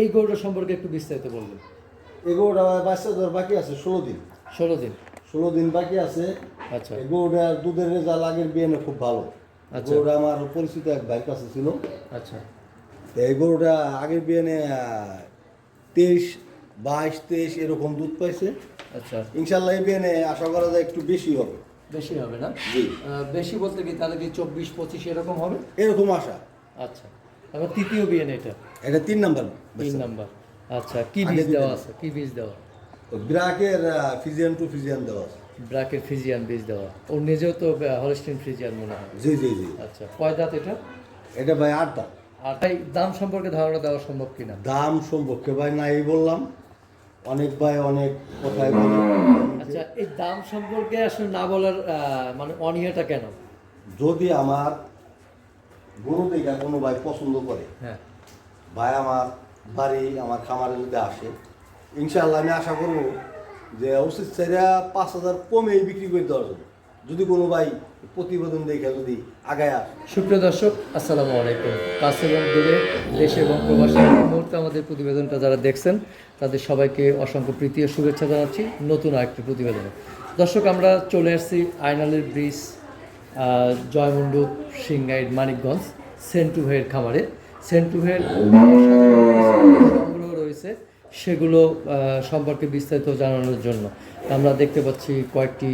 এই গরুটা সম্পর্কে একটু বিস্তারিত বলবেন। এগোটা বাচ্চা ধর বাকি আছে ষোলো দিন। ষোলো দিন। ষোলো দিন বাকি আছে। আচ্ছা। এই গরুটা দুধের রেজাল্ট আগের বিয়ে খুব ভালো। আচ্ছা। গরুটা আমার পরিচিত এক ভাইয়ের কাছে ছিল। আচ্ছা। এই গরুটা আগের বিয়ে তেইশ বাইশ তেইশ এরকম দুধ পাইছে। আচ্ছা। ইনশাল্লাহ এই বিয়ে আশা করা যায় একটু বেশি হবে। বেশি হবে না? বেশি বলতে কি তাহলে কি চব্বিশ পঁচিশ এরকম হবে? এরকম আশা। আচ্ছা। তারপর তৃতীয় বিয়েন এটা। এটা তিন নাম্বার। তিন নাম্বার। আচ্ছা কি বীজ দেওয়া আছে? কি বীজ দেওয়া? ব্রাকের ফিজিয়ান টু ফিজিয়ান দেওয়া আছে। ব্রাকের ফিজিয়ান বীজ দেওয়া। ওর নিজেও তো হলস্টিন ফ্রিজিয়ান মনে হয়। জি জি জি। আচ্ছা কয় দাঁত এটা? এটা ভাই আট দাম আর তাই দাম সম্পর্কে ধারণা দেওয়া সম্ভব কিনা? দাম সম্পর্কে ভাই নাই বললাম। অনেক ভাই অনেক কথাই বলে। আচ্ছা এই দাম সম্পর্কে আসলে না বলার মানে অনিয়াটা কেন? যদি আমার গরু দেখা কোনো ভাই পছন্দ করে। হ্যাঁ। ভাই আমার বাড়ি আমার খামারে যদি আসে। ইনশাআল্লাহ আমি আশা করব যে উচিত সেরা পাঁচ হাজার কমেই বিক্রি করে দেওয়ার জন্য। যদি কোনো ভাই প্রতিবেদন দেখে যদি আগায় আসে। সুপ্রিয় দর্শক আসসালামু আলাইকুম। কাছে এবং দূরে দেশে এবং প্রবাসী মুহূর্তে আমাদের প্রতিবেদনটা যারা দেখছেন তাদের সবাইকে অসংখ্য প্রীতি ও শুভেচ্ছা জানাচ্ছি নতুন আরেকটি প্রতিবেদনে। দর্শক আমরা চলে আসছি আইনালের ব্রিজ জয়মন্ডপ সিংগাইড মানিকগঞ্জ সেন্টু ভাইয়ের খামারে। সেন্টু ভাইয়ের সংগ্রহ রয়েছে সেগুলো সম্পর্কে বিস্তারিত জানানোর জন্য। আমরা দেখতে পাচ্ছি কয়েকটি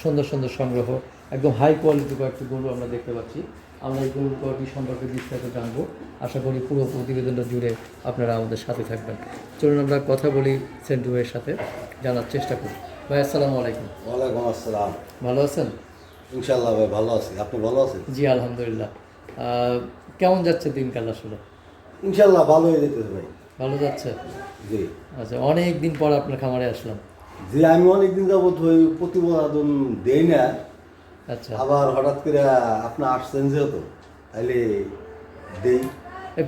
সুন্দর সুন্দর সংগ্রহ একদম হাই কোয়ালিটি কয়েকটি গরু আমরা দেখতে পাচ্ছি। আমরা এই গরুর কয়েকটি সম্পর্কে বিস্তারিত জানব। আশা করি পুরো প্রতিবেদনটা জুড়ে আপনারা আমাদের সাথে থাকবেন। চলুন আমরা কথা বলি সেন্টু ভাইয়ের সাথে জানার চেষ্টা করি। ভাই আসসালামু আলাইকুম। ওয়ালাইকুম আসসালাম। ভালো আছেন? ইনশাআল্লাহ ভাই ভালো আছি। আপনি ভালো আছেন? জি আলহামদুলিল্লাহ। কেমন যাচ্ছে দিনকাল আসলে? ইনশাল্লাহ ভালো হয়ে যেতেছে ভাই। ভালো যাচ্ছে? জি। আচ্ছা অনেক দিন পর আপনার খামারে আসলাম। যে আমি অনেক অনেকদিন যাবত ওই প্রতিবেদন দেই না। আচ্ছা। আবার হঠাৎ করে আপনি আসছেন যেহেতু তাহলে দেই।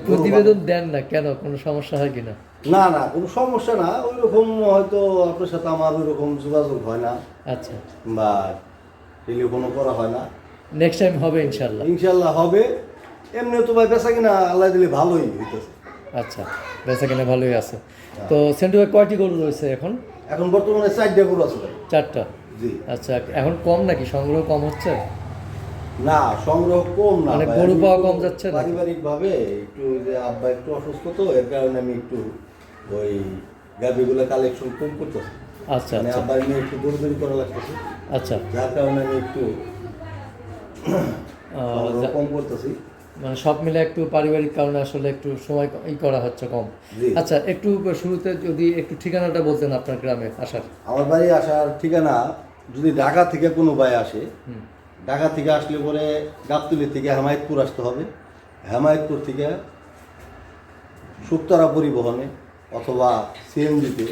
প্রতিবেদন দেন না কেন? কোনো সমস্যা হয় কিনা? না না কোনো সমস্যা না। ওই রকম হয়তো আপনার সাথে আমার ওই রকম যোগাযোগ হয় না। আচ্ছা। বা টেলিফোনও করা হয় না। নেক্সট টাইম হবে ইনশাল্লাহ ইনশাল্লাহ হবে। এমনি তো ভাই বেচা কিনা আল্লাহ দিলে ভালোই হইতেছে। আচ্ছা বেচা কিনা ভালোই আছে। তো সেন্টুয়ে কয়টি গরু রয়েছে এখন? এখন বর্তমানে চারটে গরু আছে ভাই। চারটা? জি। আচ্ছা এখন কম নাকি? সংগ্রহ কম হচ্ছে? না সংগ্রহ কম না মানে গরু পাওয়া কম যাচ্ছে নাকি? পারিবারিক ভাবে একটু যে আব্বা একটু অসুস্থ তো এর কারণে আমি একটু ওই গাভিগুলো কালেকশন কম করতেছি। আচ্ছা মানে আচ্ছা। আব্বার নিয়ে একটু দৌড়দৌড়ি করা লাগতেছে। আচ্ছা। যার কারণে আমি একটু কম করতেছি। মানে সব মিলে একটু পারিবারিক কারণে আসলে একটু সময় ই করা হচ্ছে কম। আচ্ছা একটু শুরুতে যদি একটু ঠিকানাটা বলতেন আপনার গ্রামে আসার। আমার বাড়ি আসার ঠিকানা যদি ঢাকা থেকে কোনো ভাই আসে ঢাকা থেকে আসলে পরে গাবতলি থেকে হেমায়তপুর আসতে হবে। হেমায়তপুর থেকে শুক্তারা পরিবহনে অথবা সিএনজিতে।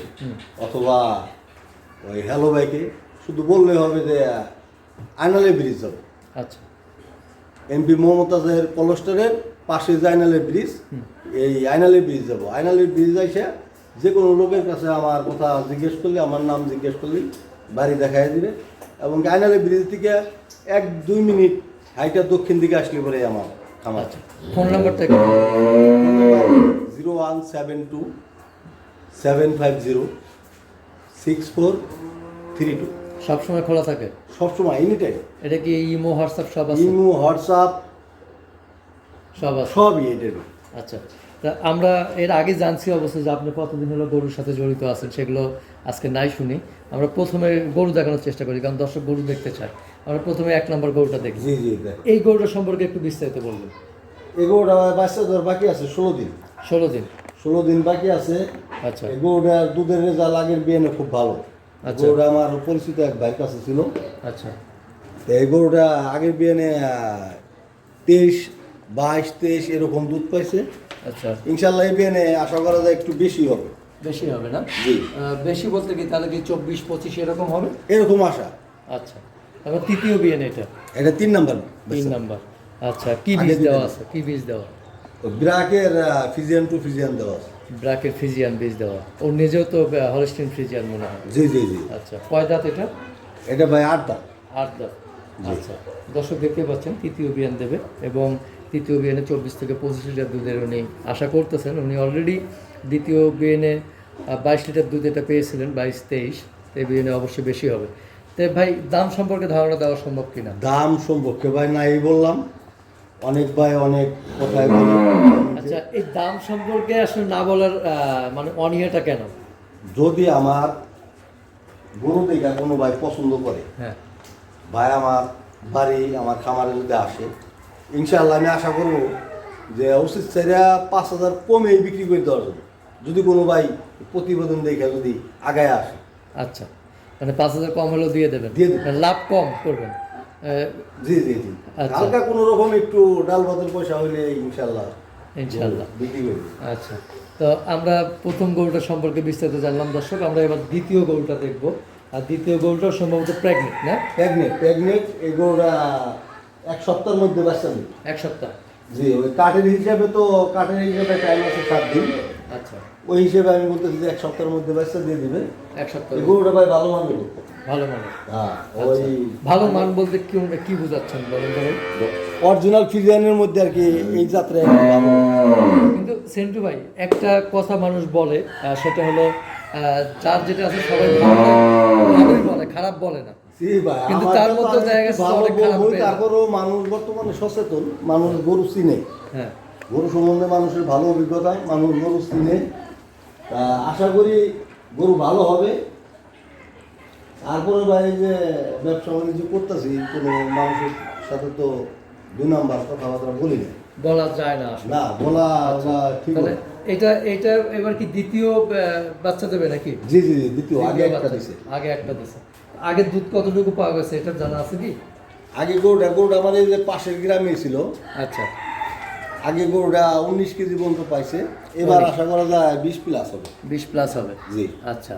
অথবা ওই হ্যালো বাইকে শুধু বললে হবে যে আইনালে ব্রিজ যাবে। আচ্ছা। এমপি মমতাজের কলস্টারের পাশে যে আইনালে ব্রিজ এই আইনালে ব্রিজ যাব। আইনালে ব্রিজ আইসে যে কোনো লোকের কাছে আমার কথা জিজ্ঞেস করলে আমার নাম জিজ্ঞেস করলে বাড়ি দেখাই দিবে। এবং আইনালে ব্রিজ থেকে এক দুই মিনিট হাইটা দক্ষিণ দিকে আসলে পরে আমার খামার আচ্ছা। ফোন নাম্বারটা zero one seven two seven five zero six four three two সবসময় খোলা থাকে? সবসময় এনি টাইম এটা কি ইমো হোয়াটসঅ্যাপ সব আছে? ইমো হোয়াটসঅ্যাপ সব আছে। সবই এটার আচ্ছা তা আমরা এর আগে জানছি অবশ্য যে আপনি কতদিন হলো গরুর সাথে জড়িত আছেন সেগুলো আজকে নাই শুনি। আমরা প্রথমে গরু দেখানোর চেষ্টা করি কারণ দর্শক গরু দেখতে চায়। আমরা প্রথমে এক নম্বর গরুটা দেখি। জি জি এই গরুটা সম্পর্কে একটু বিস্তারিত বলবেন। এগোটা বাচ্চা ধর বাকি আছে ষোলো দিন। ষোলো দিন। ষোলো দিন বাকি আছে। আচ্ছা। এগোটা দুধের রেজাল্ট আগের বিয়ে খুব ভালো। আচ্ছা। গরুটা আমার পরিচিত এক ভাইয়ের কাছে ছিল। আচ্ছা। এই গরুটা আগের বিয়ে তেইশ বাইশ তেইশ এরকম দুধ পাইছে। আচ্ছা। ইনশাল্লাহ এই বিয়ে আশা করা যায় একটু বেশি হবে। বেশি হবে না? জি। বেশি বলতে কি তাহলে কি চব্বিশ পঁচিশ এরকম হবে? এরকম আশা। আচ্ছা। তারপর তৃতীয় বিয়ে এটা? এটা তিন নাম্বার। তিন নাম্বার। আচ্ছা কি বীজ দেওয়া আছে? কি বীজ দেওয়া? ব্রাকের ফিজিয়ান টু ফিজিয়ান দেওয়া আছে। ব্রাকের ফিজিয়ান বীজ দেওয়া। ওর নিজেও তো হলস্টিন ফিজিয়ান মনে হয়। জি জি জি। আচ্ছা কয় দাঁত এটা? এটা ভাই আটটা আট দাঁত। আচ্ছা দর্শক দেখতে পাচ্ছেন তৃতীয় বিয়ান দেবে এবং তৃতীয় বিএনএ চব্বিশ থেকে পঁচিশ লিটার দুধের উনি আশা করতেছেন। উনি অলরেডি দ্বিতীয় বিএনএ বাইশ লিটার দুধ এটা পেয়েছিলেন বাইশ তেইশ। তো এই বিএনএ অবশ্যই বেশি হবে। তো ভাই দাম সম্পর্কে ধারণা দেওয়া সম্ভব কিনা? দাম সম্পর্কে ভাই নাই বললাম। অনেক ভাই অনেক কথায় বলে। আচ্ছা এই দাম সম্পর্কে আসলে না বলার মানে অনিয়াটা কেন? যদি আমার গরু দেখা কোনো ভাই পছন্দ করে হ্যাঁ। ভাই আমার বাড়ি আমার খামারে যদি আসে ইনশাআল্লাহ আমি আশা করব যে উচিত সেরা পাঁচ হাজার কমেই বিক্রি করে দেওয়ার জন্য। যদি কোনো ভাই প্রতিবেদন দেখে যদি আগায় আসে। আচ্ছা মানে পাঁচ হাজার কম হলেও দিয়ে দেবেন। দিয়ে দেব। মানে লাভ কম করবেন। জি জি জি। আচ্ছা। হালকা কোনো রকম একটু ডাল ভাতের পয়সা হইলে ইনশাল্লাহ ইনশাল্লাহ বিক্রি করে আচ্ছা। তো আমরা প্রথম গরুটা সম্পর্কে বিস্তারিত জানলাম দর্শক। আমরা এবার দ্বিতীয় গরুটা দেখব। আর দ্বিতীয় গরুটা সম্ভবত প্রেগনেন্ট না? প্রেগনেন্ট প্রেগনেন্ট এই গরুটা এক সপ্তাহের মধ্যে বাচ্চা নেই এক সপ্তাহ। জি ওই কাঠের হিসাবে তো কাঠের হিসাবে টাইম আছে সাত দিন। আচ্ছা। ওই হিসেবে আমি বলতেছি যে এক সপ্তাহের মধ্যে বাচ্চা দিয়ে দিবে। এক সপ্তাহ। এই গরুটা ভাই ভালো মানবে ভালো মানে হ্যাঁ ওই আচ্ছা। ভালো মান বলতে কি কি বোঝাচ্ছেন বলেন তো অরিজিনাল ফিজিয়ানের মধ্যে আর কি এই যাত্রায় কিন্তু সেন্টু ভাই একটা কথা মানুষ বলে সেটা হলো যার যেটা আছে সবাই ভালোই বলে খারাপ বলে না। কিন্তু তার মধ্যে অনেক খারাপ। তারপরেও মানুষ বর্তমানে সচেতন মানুষ গরু চিনে। হ্যাঁ। গরু সম্বন্ধে মানুষের ভালো অভিজ্ঞতা মানুষ গরু চিনে। আশা করি গরু ভালো হবে। তারপরে ভাই যে ব্যবসা বাণিজ্য করতেছি কোনো মানুষের সাথে তো দুই নাম্বার কথাবার্তা বলি না। বলা যায় না না বলা ঠিক তাহলে এটা এটা এবার কি দ্বিতীয় বাচ্চা দেবে নাকি? জি জি জি দ্বিতীয় আগে একটা দিছে। আগে একটা দিছে। আগে দুধ কতটুকু পাওয়া গেছে এটা জানা আছে কি? আগে গরুটা গরুটা এই যে পাশের গ্রামে ছিল। আচ্ছা। আগে গরুটা উনিশ কেজি পর্যন্ত পাইছে। এবার। আশা করা যায় বিশ প্লাস হবে। বিশ প্লাস হবে। জি। আচ্ছা।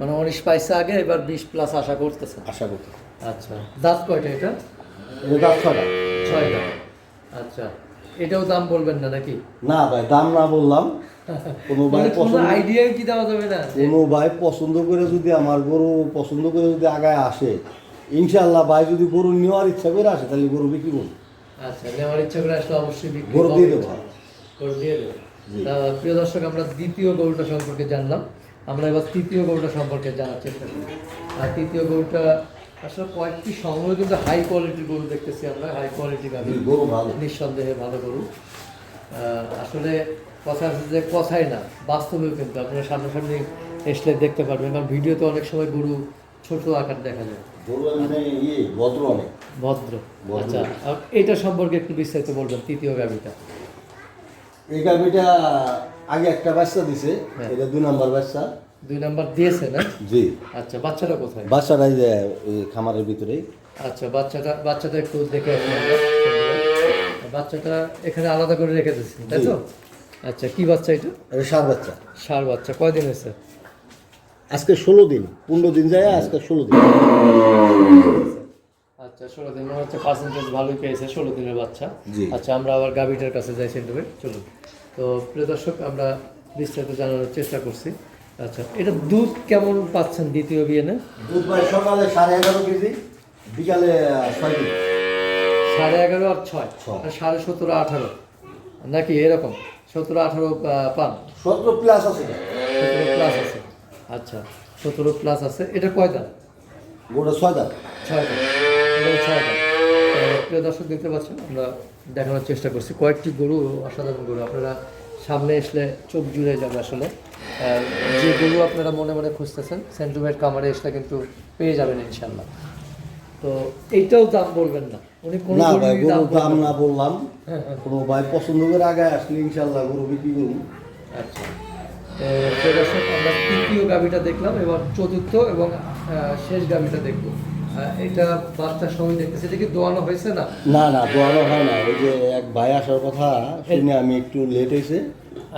মানে উনিশ পাইছে আগে এবার বিশ প্লাস আশা করতেছেন আশা করতে আচ্ছা। দাঁত কয়টা এটা? এটা দাম ছটা ছয়টা। আচ্ছা। এটাও দাম বলবেন না নাকি? না ভাই দাম না বললাম। কোনো ভাই মানে পছন্দ আইডিয়া কি দেওয়া যাবে না? কোনো ভাই পছন্দ করে যদি আমার গরু পছন্দ করে যদি আগায় আসে ইনশাল্লাহ ভাই যদি গরু নেওয়ার ইচ্ছা করে আসে তাহলে গরু বিক্রি করব। আচ্ছা নেওয়ার ইচ্ছা করে আসলে অবশ্যই বিক্রি গরু দিয়ে দেবো। গরু দিয়ে দেবো। প্রিয় দর্শক আমরা দ্বিতীয় গরুটা সম্পর্কে জানলাম। আমরা এবার তৃতীয় গরুটা সম্পর্কে জানার চেষ্টা করি। আর তৃতীয় গরুটা আসলে কয়েকটি সংগ্রহ কিন্তু হাই কোয়ালিটির গরু দেখতেছি আমরা। হাই কোয়ালিটি গাভি গরু ভালো। নিঃসন্দেহে ভালো গরু। আসলে কথা আছে যে কথাই না বাস্তবেও কিন্তু। আপনারা সামনাসামনি এসলে দেখতে পারবেন কারণ ভিডিওতে অনেক সময় গরু ছোট আকার দেখা যায়। মানে ইয়ে ভদ্র ভদ্র। আচ্ছা এটা সম্পর্কে একটু বিস্তারিত বলবেন তৃতীয় গাভিটা। এই গাভিটা আগে একটা বাচ্চা দিছে হ্যাঁ। এটা দুই নাম্বার বাচ্চা। দুই নাম্বার দিয়েছে না? জি। আচ্ছা বাচ্চাটা কোথায়? বাচ্চাটাই যে খামারের ভিতরে। আচ্ছা বাচ্চাটা বাচ্চাটা একটু দেখে বাচ্চাটা এখানে আলাদা করে রেখে দিচ্ছি তাই তো? আচ্ছা কি বাচ্চা এটা? এটা সার বাচ্চা। সার বাচ্চা কয়দিন হয়েছে? আজকে ষোলো দিন পনেরো দিন যায় আজকে ষোলো দিন। আচ্ছা ষোলো দিন হচ্ছে পার্সেন্টেজ ভালোই পেয়েছে ষোলো দিনের বাচ্চা। জি। আচ্ছা আমরা আবার গাভিটার কাছে যাই সেন্টুবে চলুন। তো প্রিয় দর্শক আমরা বিস্তারিত জানানোর চেষ্টা করছি। আচ্ছা এটা দুধ কেমন পাচ্ছেন দ্বিতীয় বিয়েনে দুধ ভাই সকালে সাড়ে এগারো কেজি বিকালে ছয় কেজি। সাড়ে এগারো আর ছয়? ছয়। সাড়ে সতেরো আঠারো? নাকি এরকম? সতেরো আঠারো পান? সতেরো প্লাস আছে। সতেরো প্লাস আছে। আচ্ছা সতেরো প্লাস আছে। এটা কয় দাম গোটা ছয় দাম ছয় দাম ছয় দাম প্রিয় দর্শক দেখতে পাচ্ছেন আমরা দেখানোর চেষ্টা করছি। কয়েকটি গরু অসাধারণ গরু। আপনারা সামনে আসলে চোখ জুড়ে যাবে আসলে। যে গরু আপনারা মনে মনে খুঁজতেছেন সেন্টুমেট কামারে আসলে কিন্তু পেয়ে যাবেন ইনশাল্লাহ তো এইটাও দাম বলবেন না। উনি কোনো না ভাই দাম গরুর দাম না। বললাম। হ্যাঁ, হ্যাঁ। কোনো ভাই পছন্দ করে আগে আসলে ইনশাল্লাহ গরু বিক্রি করুন। আচ্ছা। তো আমরা তৃতীয় গাভিটা দেখলাম এবার চতুর্থ এবং শেষ গাভিটা দেখব। এটা বাচ্চা সময় দেখতেছে। এটা কি দোয়ানো হয়েছে না? না না দোয়ানো হয় না। ওই যে এক ভাই আসার কথা শুনে আমি একটু লেট হয়েছে।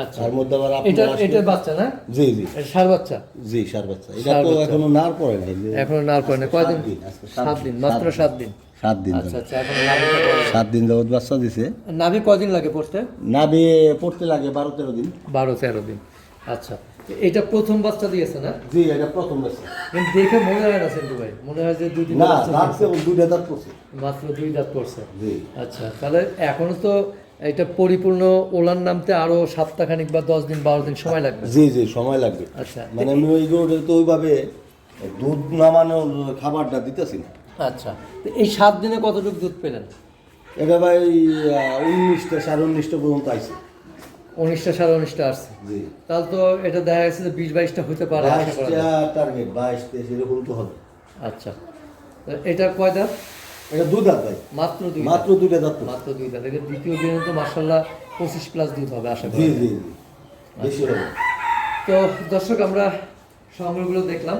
আচ্ছা। তার মধ্যে আবার এটা এটা বাচ্চা না? জি জি। এটা বাচ্চা? জি সার বাচ্চা। এটা তো এখনও নার পড়ে নাই। এখনও কয়দিন? সাত দিন, মাত্র সাত দিন? সাত দিন আচ্ছা। আচ্ছা। সাত দিন যাবত বাচ্চা দিছে। নাভি কদিন লাগে পড়তে? নাভি পড়তে লাগে বারো তেরো দিন। বারো তেরো দিন। আচ্ছা এটা প্রথম বাচ্চা দিয়েছে না? জি এটা প্রথম বাচ্চা। কিন্তু দেখে মনে হয় না সেন্টু ভাই। মনে হয় যে দুই দিন না রাখছে দুইটা দাঁত পড়ছে। মাত্র দুই দাঁত জি। আচ্ছা তাহলে এখনও তো এটা পরিপূর্ণ ওলান নামতে আরও সপ্তাহখানিক বা দশ দিন বারো দিন সময় লাগবে। জি জি সময় লাগবে। আচ্ছা মানে আমি ওই গরুটা তো ওইভাবে দুধ নামানোর খাবারটা দিতেছি না। আচ্ছা তো এই সাত দিনে কতটুকু দুধ পেলেন? এটা ভাই উনিশটা সাড়ে উনিশটা পর্যন্ত আইছে। উনিশটা সাড়ে উনিশটা আসছে তাহলে তো এটা দেখা গেছে যে বিশ বাইশটা হতে পারে আশা করা বাইশটা যায়। টার্গেট বাইশ তেইশ এরকম তো হবে। আচ্ছা। এটা কয় দাঁত? এটা দুধ দাঁত ভাই। মাত্র দুই মাত্র দুইটা দাঁত মাত্র দুই দাঁত। এটা দ্বিতীয় দিনে তো মার্শাল্লাহ পঁচিশ প্লাস দুধ হবে আশা করি জি জি তো দর্শক আমরা সংগ্রহগুলো দেখলাম।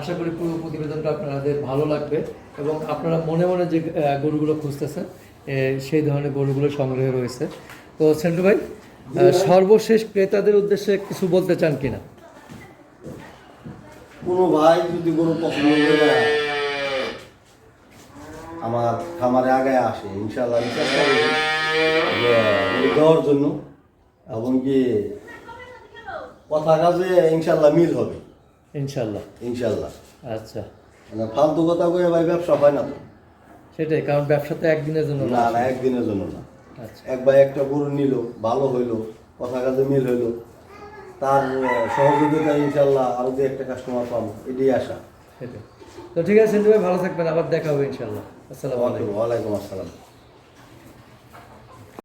আশা করি পুরো প্রতিবেদনটা আপনাদের ভালো লাগবে এবং আপনারা মনে মনে যে গরুগুলো খুঁজতেছেন সেই ধরনের গরুগুলো সংগ্রহে রয়েছে। তো সেন্টু ভাই সর্বশেষ ক্রেতাদের উদ্দেশ্যে কিছু বলতে চান কিনা? কোনো ভাই যদি গরু পছন্দ করে আমার খামারে আগায় আসে ইনশাল্লাহ দেওয়ার জন্য। এবং কি কথা কাজে ইনশাল্লাহ মিল হবে। ইনশাল্লাহ ইনশাল্লাহ আচ্ছা। মানে ফালতু কথা কয়ে ভাই ব্যবসা হয় না তো। সেটাই কারণ ব্যবসা তো একদিনের জন্য না না একদিনের জন্য না। এক ভাই একটা গরু নিল ভালো হইল কথা কাজে মিল হইল। তার সহযোগিতা ইনশাল্লাহ আরও দু একটা কাস্টমার পাবো এটাই আশা। তো ঠিক আছে ভালো থাকবেন আবার দেখা হবে ইনশাল্লাহ। আসসালামু আলাইকুম। ওয়ালাইকুম আসসালাম।